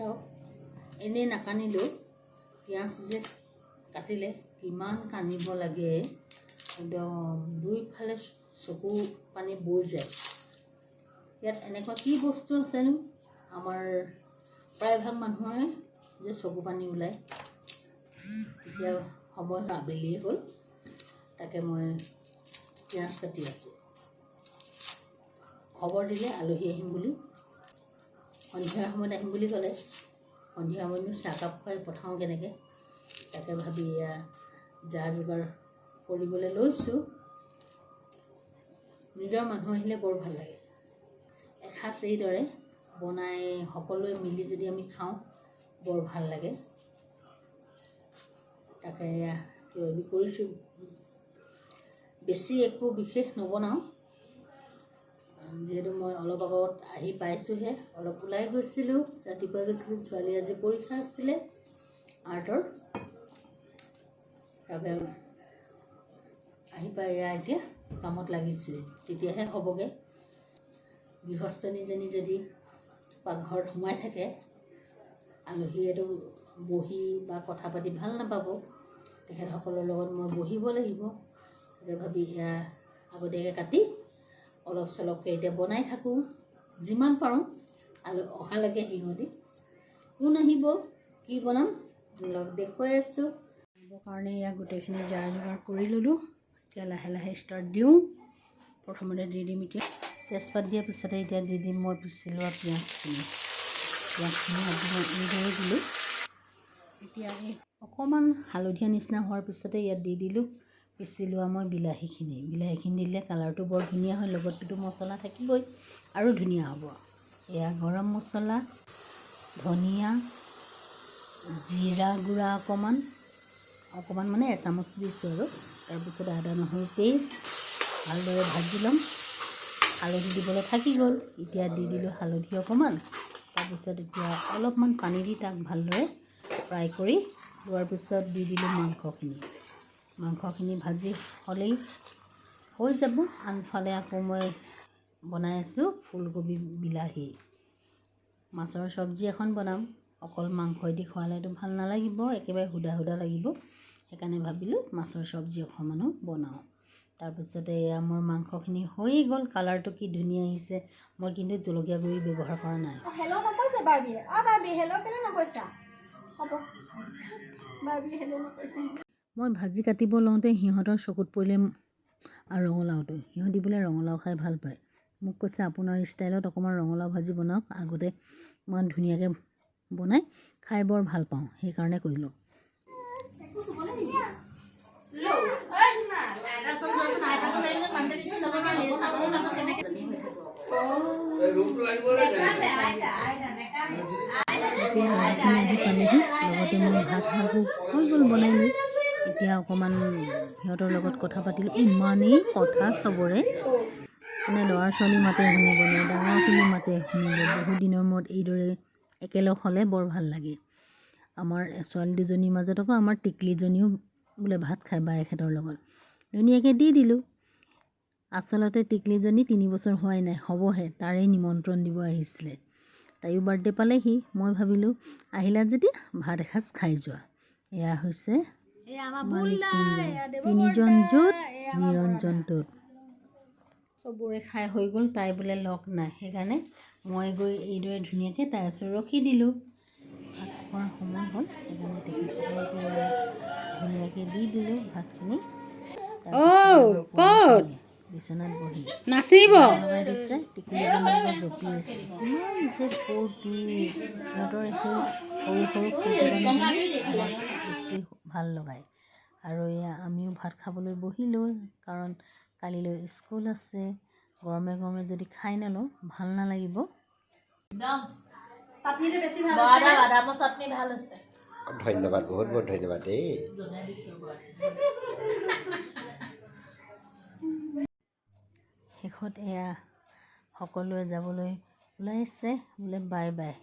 চাওক এনেই নাকানিলেও পিঁয়াজ যে কাটিলে কিমান কানিব লাগে। একদম দুইফালে চকু পানী বৈ যায়। ইয়াত এনেকুৱা কি বস্তু আছেনো আমাৰ প্ৰায়ভাগ মানুহৰে যে চকু পানী ওলায়। এতিয়া সময় আবেলিয়ে হ'ল। তাকে মই পিঁয়াজ কাটি আছোঁ। খবৰ দিলে আলহী আহিম বুলি। সন্ধিয়াৰ সময়ত আহিম বুলি ক'লে সন্ধিয়া সময়তনো চাহকাপ খুৱাই পঠাওঁ কেনেকৈ? তাকে ভাবি এয়া যা যোগাৰ কৰিবলৈ লৈছোঁ। নিজৰ মানুহ আহিলে বৰ ভাল লাগে। এসাঁজ এইদৰে বনাই সকলোৱে মিলি যদি আমি খাওঁ বৰ ভাল লাগে। তাকে এয়া কিবাকিবি কৰিছোঁ। বেছি একো বিশেষ নবনাওঁ। যিহেতু মই অলপ আগত আহি পাইছোঁহে, অলপ ওলাই গৈছিলোঁ। ৰাতিপুৱা গৈছিলোঁ, ছোৱালী আজি পৰীক্ষা আছিলে, আৰ্টৰ। তাকে আহি পাই এয়া এতিয়া কামত লাগিছোঁ। তেতিয়াহে হ'বগৈ। গৃহস্থনীজনী যদি পাকঘৰত সোমাই থাকে, আলহীয়েতো বহি বা কথা পাতি ভালো নাপাব। তেখেতসকলৰ লগত মই বহিব লাগিব। তাকে ভাবি এয়া আগতীয়াকৈ কাটি অলপ চলপকৈ এতিয়া বনাই থাকোঁ যিমান পাৰোঁ আৰু অহালৈকে সিহঁতি কোন আহিব কি বনাম দেখুৱাই আছোঁ। কাৰণে এয়া গোটেইখিনি যা যোগাৰ কৰি ল'লোঁ এতিয়া লাহে লাহে ষ্টাৰ্ট দিওঁ। প্ৰথমতে দি দিম এতিয়া। তেজপাত দিয়াৰ পিছতে এতিয়া দি দিম মই পিচি লোৱা পিঁয়াজখিনি পিঁয়াজখিনি এইদৰে দিলোঁ। এতিয়া এই অকণমান হালধীয়া নিচিনা হোৱাৰ পিছতে ইয়াত দি দিলোঁ। পিচি লোৱা মই বিলাহীখিনি। বিলাহীখিনি দিলে কালাৰটো বৰ ধুনীয়া হয় লগততো মছলা থাকিবই আৰু ধুনীয়া হ'ব। এয়া গৰম মছলা ধনিয়া জিৰা গুড়া অকণমান অকণমান মানে এচামুচ দিছোঁ আৰু। তাৰপিছত আদা নহৰু পেষ্ট ভালদৰে ভাজি ল'ম। হালধি দিবলৈ থাকি গ'ল। এতিয়া দি দিলোঁ হালধি অকণমান। তাৰপিছত এতিয়া অলপমান পানী দি তাক ভালদৰে ফ্ৰাই কৰি লোৱাৰ পিছত দি দিলোঁ মাংসখিনি। মাংসখিনি ভাজি হ'লেই হৈ যাব। আনফালে আকৌ মই বনাই আছোঁ ফুলকবি বিলাহী। মাছৰ চব্জি এখন বনাম। অকল মাংসই দি খোৱালেতো ভালো নালাগিব, একেবাৰে সুদা সুদা লাগিব। সেইকাৰণে ভাবিলোঁ মাছৰ চব্জি অকণমানো বনাওঁ। তাৰপিছতে এয়া মোৰ মাংসখিনি হৈয়ে গ'ল। কালাৰটো কি ধুনীয়া আহিছে। মই কিন্তু জলকীয়া গুড়ি ব্যৱহাৰ কৰা নাই। মই ভাজি কাটিব লওঁতে সিহঁতৰ চকুত পৰিলে আৰু ৰঙালাওটো সিহঁতি বোলে ৰঙালাও খাই ভালো পায়। মোক কৈছে আপোনাৰ ষ্টাইলত অকণমান ৰঙালাও ভাজি বনাওক। আগতে ইমান ধুনীয়াকৈ বনাই খাই বৰ ভালো পাওঁ। সেইকাৰণে কৰিলোঁ। লগতে মই ভাত সাজু হৈ গ'ল বনাই লৈ। এতিয়া অকণমান সিহঁতৰ লগত কথা পাতিলোঁ। ইমানেই কথা চবৰে। মানে ল'ৰা ছোৱালী মাতে শুনিব নে ডাঙৰখিনি মাতে শুনিব। বহুত দিনৰ মূৰত এইদৰে একেলগ হ'লে বৰ ভালো লাগে। আমাৰ ছোৱালী দুজনীৰ মাজত আকৌ আমাৰ টিকলিজনীও বোলে ভাত খায় বায়েকহঁতৰ লগত। ধুনীয়াকৈ দি দিলোঁ। আচলতে টিকলিজনী তিনি বছৰ হোৱাই নাই, হ'বহে, তাৰেই নিমন্ত্ৰণ দিব আহিছিলে। তাইও বাৰ্থডে পালেহি। মই ভাবিলোঁ, আহিলা যেতিয়া, ভাত এসাঁজ খাই যোৱা। এয়া হৈছে তিনিজন য'ত নিৰঞ্জন ত'ত চবৰে খাই হৈ গ'ল তাই বোলে লগ নাই। সেইকাৰণে মই গৈ এইদৰে ধুনীয়াকৈ তাইৰ ওচৰত ৰখি দিলোঁ। ভাত খোৱাৰ সময় হ'ল সেইকাৰণে তেখেতসকলকো ধুনীয়াকৈ দি দিলোঁ ভাতখিনি। বিচনাত বহি। নাচিব? লগাই দিছে জপি আছে। ইমান যে ফূৰ্তি সিহঁতৰ সেই সৰু সৰু ফূৰ্তি বেছি ভালো লগায়। আৰু এয়া আমিও ভাত খাবলৈ বহিলোঁ কাৰণ কালিলৈ স্কুল আছে। গৰমে গৰমে যদি খাই নলওঁ ভালো নালাগিব। চাটনিটো বেছি ভালো বাদামৰ চাটনি ভালো হৈছে। ধন্যবাদ বহুত বহুত ধন্যবাদ দেই। শেষত এয়া সকলোৱে যাবলৈ ওলাইছে বোলে বাই বাই।